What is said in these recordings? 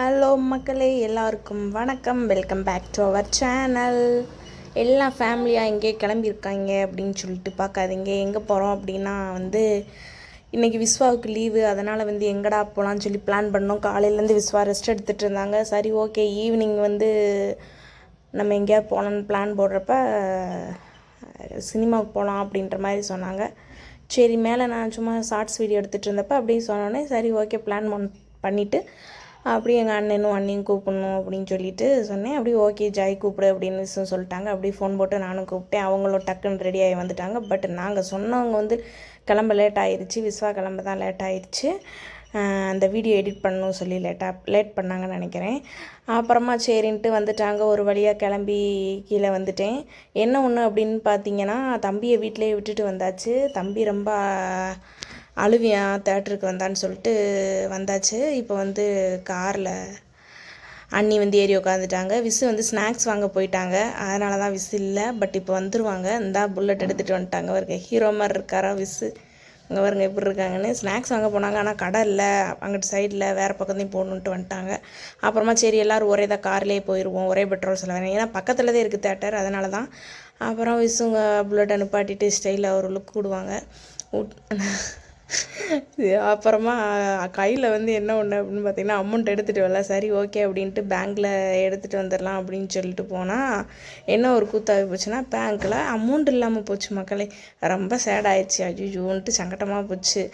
Hello மக்களே எல்லாருக்கும் வணக்கம். Welcome back to our channel எல்லாம் ஃபேமிலியாக எங்கே கிளம்பியிருக்காங்க அப்படின்னு சொல்லிட்டு பார்க்காதீங்க. எங்கே போகிறோம் அப்படின்னா வந்து இன்றைக்கி விஸ்வாவுக்கு லீவு அதனால் வந்து எங்கடா போகலான்னு சொல்லி பிளான் பண்ணோம். காலையிலேருந்து விஸ்வா ரெஸ்ட் எடுத்துகிட்டு இருந்தாங்க. சரி ஓகே ஈவினிங் வந்து நம்ம எங்கேயாவது போகலான்னு பிளான் போடுறப்ப சினிமாவுக்கு போகலாம் அப்படின்ற மாதிரி சொன்னாங்க. சரி மேலே நான் சும்மா ஷார்ட்ஸ் வீடியோ எடுத்துகிட்டு இருந்தப்போ அப்படியே சொன்னோன்னே சரி ஓகே பிளான் பண்ணிவிட்டு அப்படியே எங்கள் அண்ணனும் அண்ணியும் கூப்பிடணும் அப்படின்னு சொல்லிட்டு சொன்னேன். அப்படியே ஓகே ஜாய் கூப்பிடு அப்படின்னு சொல்லிட்டாங்க. அப்படியே ஃபோன் போட்டு நானும் கூப்பிட்டேன். அவங்களும் டக்குன்னு ரெடி ஆகி வந்துட்டாங்க. பட் நாங்கள் சொன்னவங்க வந்து கிளம்ப லேட் ஆயிடுச்சு விஸ்வா கிளம்ப தான் லேட் ஆயிடுச்சு அந்த வீடியோ எடிட் பண்ணணும் சொல்லி லேட்டாக லேட் பண்ணாங்கன்னு நினைக்கிறேன். அப்புறமா சரின்ட்டு வந்துட்டாங்க. ஒரு வழியாக கிளம்பி கீழே வந்துட்டேன். என்ன ஒன்று அப்படின்னு பார்த்தீங்கன்னா தம்பியை வீட்டிலேயே விட்டுட்டு வந்தாச்சு. தம்பி ரொம்ப அழுவியான் தேட்டருக்கு வந்தான்னு சொல்லிட்டு வந்தாச்சு. இப்போ வந்து காரில் அண்ணி வந்து ஏறி உட்காந்துட்டாங்க விசு வந்து ஸ்நாக்ஸ் வாங்க போயிட்டாங்க. அதனால தான் விசு இல்லை. பட் இப்போ வந்துருவாங்க. இந்தா புல்லட் எடுத்துகிட்டு வந்துட்டாங்க. அவருக்கு ஹீரோ மாதிரி இருக்காரா விசு. இங்கே வருங்க எப்படி இருக்காங்கன்னு. ஸ்நாக்ஸ் வாங்க போனாங்க. ஆனால் கடை இல்லை. அங்கிட்டு சைடில் வேறு பக்கத்தையும் போகணுன்ட்டு வந்துட்டாங்க. அப்புறமா சரி எல்லோரும் ஒரே தான் கார்லேயே போயிடுவோம் ஒரே பெட்ரோல் செலவு. ஏன்னா பக்கத்தில் தான் இருக்குது தேட்டர் அதனால தான் அப்புறம் விசுங்க புல்லட்டை நிப்பாட்டிட்டு ஸ்டைலில் ஒரு லுக் விடுவாங்க அப்புறமா கையில் வந்து என்ன ஒன்று அப்படின்னு பார்த்தீங்கன்னா அமௌண்ட் எடுத்துகிட்டு வரல. சரி ஓகே அப்படின்ட்டு பேங்க்கில் எடுத்துகிட்டு வந்துடலாம் அப்படின்னு சொல்லிட்டு போனால் என்ன ஒரு கூத்தாகி போச்சுன்னா பேங்க்கில் அமௌண்ட் இல்லாமல் போச்சு மக்களே. ரொம்ப சேட் ஆயிடுச்சு. ஐயோன்ட்டு சங்கடமாக போச்சு.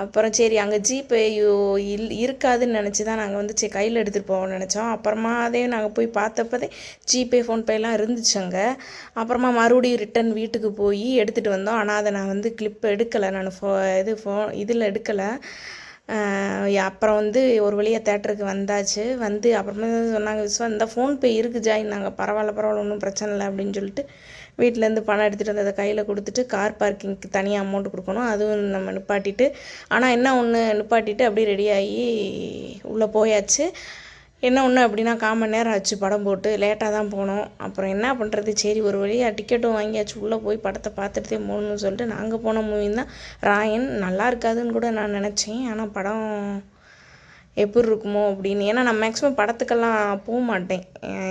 அப்புறம் சரி அங்கே ஜிபே ஐயோ இல் இருக்காதுன்னு நினச்சி தான் நாங்கள் வந்து சரி கையில் எடுத்துகிட்டு போவோம்னு நினச்சோம். அப்புறமா அதே நாங்கள் போய் பார்த்தப்பதே ஜிபே ஃபோன்பேலாம் இருந்துச்சு அங்கே. அப்புறமா மறுபடியும் ரிட்டன் வீட்டுக்கு போய் எடுத்துகிட்டு வந்தோம். ஆனால் அதை நான் வந்து கிளிப் எடுக்கலை. நான் ஃபோ இது ஃபோ இதில் எடுக்கலை. அப்புறம் வந்து ஒரு வழியாக தேட்டருக்கு வந்தாச்சு. வந்து அப்புறமா சொன்னாங்க விஸ்வா இந்த ஃபோன்பே இருக்குது ஜாயின். நாங்கள் பரவாயில்ல பரவாயில்ல ஒன்றும் பிரச்சனை இல்லை அப்படின்னு சொல்லிட்டு வீட்டிலேருந்து பணம் எடுத்துகிட்டு வந்து அதை கையில் கொடுத்துட்டு கார் பார்க்கிங்க்கு தனியாக அமௌண்ட் கொடுக்கணும். அதுவும் நம்ம நிப்பாட்டிட்டு. ஆனால் என்ன ஒன்று நிப்பாட்டிட்டு அப்படியே ரெடி ஆகி உள்ளே போயாச்சு. என்ன ஒன்று அப்படின்னா கால் மணி நேரம் ஆச்சு படம் போட்டு லேட்டாக தான் போனோம். அப்புறம் என்ன பண்ணுறது சரி ஒரு வழியாக டிக்கெட்டும் வாங்கியாச்சு. உள்ளே போய் படத்தை பார்த்துட்டே போகணும்னு சொல்லிட்டு நாங்கள் போன மூவி தான். ராயன் நல்லா இருக்காதுன்னு கூட நான் நினச்சேன். ஆனால் படம் எப்படி இருக்குமோ அப்படின்னு. ஏன்னா நான் மேக்ஸிமம் படத்துக்கெல்லாம் போக மாட்டேன்.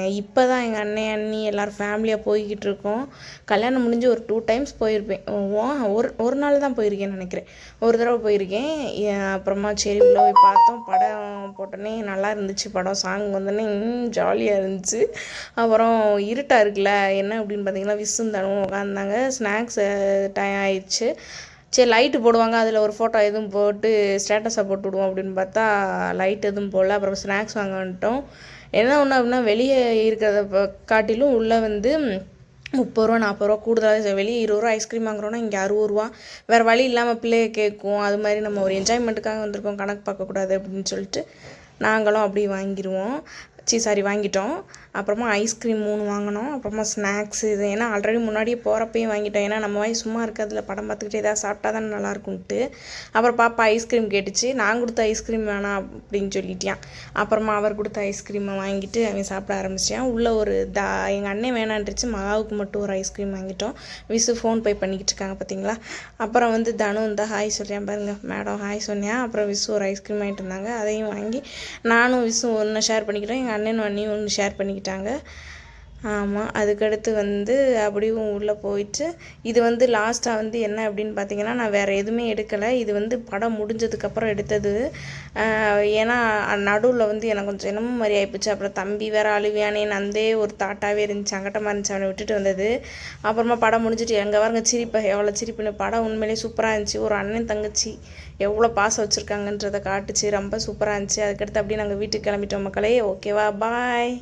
இப்போ தான் எங்கள் அண்ணன் அண்ணி எல்லோரும் ஃபேமிலியாக போய்கிட்டு இருக்கோம் கல்யாணம் முடிஞ்சு ஒரு டூ டைம்ஸ் போயிருப்பேன். ஓ- ஒரு ஒரு நாள் தான் போயிருக்கேன்னு நினைக்கிறேன். ஒரு தடவை போயிருக்கேன். அப்புறமா சரி உள்ள போய் பார்த்தோம். படம் போட்டோன்னே நல்லா இருந்துச்சு. படம் சாங் வந்தோடனே ஜாலியாக இருந்துச்சு. அப்புறம் இருட்டாக இருக்குல்ல என்ன அப்படின்னு பார்த்தீங்கன்னா விசுந்தானும் உட்காந்தாங்க ஸ்நாக்ஸ் டைம் ஆயிடுச்சு சரி லைட்டு போடுவாங்க. அதில் ஒரு ஃபோட்டோ எதுவும் போட்டு ஸ்டேட்டஸாக போட்டு விடுவோம் அப்படின்னு பார்த்தா லைட் எதுவும் போடல. அப்புறம் ஸ்நாக்ஸ் வாங்க வந்துட்டோம். என்ன ஒன்று அப்படின்னா வெளியே இருக்கிறத காட்டிலும் உள்ளே வந்து முப்பது ரூபா நாற்பது ரூபா கூடுதலாக வெளியே இருபது ரூபா ஐஸ்கிரீம் வாங்குறோன்னா இங்கே அறுபது ரூபா. வேறு வழி இல்லாமல் பிள்ளைய கேட்கும். அது மாதிரி நம்ம ஒரு என்ஜாய்மெண்ட்டுக்காக வந்திருக்கோம் கணக்கு பார்க்கக்கூடாது அப்படின்னு சொல்லிட்டு நாங்களும் அப்படி வாங்கிடுவோம் சி சாரி வாங்கிட்டோம். அப்புறமா ஐஸ்கிரீம் மூணு வாங்கினோம். அப்புறமா ஸ்நாக்ஸ் இது ஏன்னா ஆல்ரெடி முன்னாடியே போகிறப்பையும் வாங்கிட்டோம். ஏன்னா நம்ம வாய் சும்மா இருக்கிறதுல படம் பார்த்துக்கிட்டே ஏதாவது சாப்பிட்டா தான் நல்லாயிருக்கும்ட்டு அப்புறம் பாப்பா ஐஸ்கிரீம் கேட்டுச்சு. நான் கொடுத்த ஐஸ்கிரீம் வேணாம் அப்படின்னு சொல்லிட்டேன். அப்புறமா அவர் கொடுத்த ஐஸ்கிரீமை வாங்கிட்டு அவன் சாப்பிட ஆரம்பிச்சிட்டான் உள்ளே ஒரு தா எங்கள் அண்ணன் வேணான்ட்டுச்சு மகாவுக்கு மட்டும் ஒரு ஐஸ்கிரீம் வாங்கிட்டோம். விசு ஃபோன் பே பண்ணிக்கிட்டு இருக்காங்க பார்த்தீங்களா அப்புறம் வந்து தனு இந்த ஹாய் சொல்கிறேன் பாருங்க மேடம் ஹாய் சொன்னியா? அப்புறம் விசு ஒரு ஐஸ்கிரீம் வாங்கிட்டு இருந்தாங்க. அதையும் வாங்கி நானும் விசு ஒன்று ஷேர் பண்ணிக்கிட்டோம் எங்கள் அண்ணன் அண்ணியும் ஒன்று ஷேர் பண்ணிக்கிட்டாங்க. ஆமாம் அதுக்கடுத்து வந்து அப்படியும் உள்ளே போயிட்டு இது வந்து லாஸ்ட்டாக வந்து என்ன அப்படின்னு பார்த்தீங்கன்னா நான் வேறு எதுவுமே எடுக்கலை. இது வந்து படம் முடிஞ்சதுக்கப்புறம் எடுத்தது. ஏன்னா நடுவில் வந்து எனக்கு கொஞ்சம் என்னமோ மாதிரி ஆகிப்போச்சு அப்புறம் தம்பி வேறு அழுவியானே நந்தே ஒரு தாட்டாகவே இருந்துச்சு அங்கட்டமாக இருந்துச்சு அவனை விட்டுட்டு வந்தது. அப்புறமா படம் முடிஞ்சிட்டு எங்கே பாருங்க சிரிப்பை எவ்வளோ சிரிப்புன்னு. படம் உண்மையிலேயே சூப்பராக இருந்துச்சு. ஒரு அண்ணன் தங்கச்சி எவ்வளோ பாசம் வச்சுருக்காங்கன்றதை காட்டுச்சு. ரொம்ப சூப்பராக இருந்துச்சு. அதுக்கடுத்து அப்படியே நாங்கள் வீட்டுக்கு கிளம்பிட்டோம் மக்களே. ஓகேவா பாய்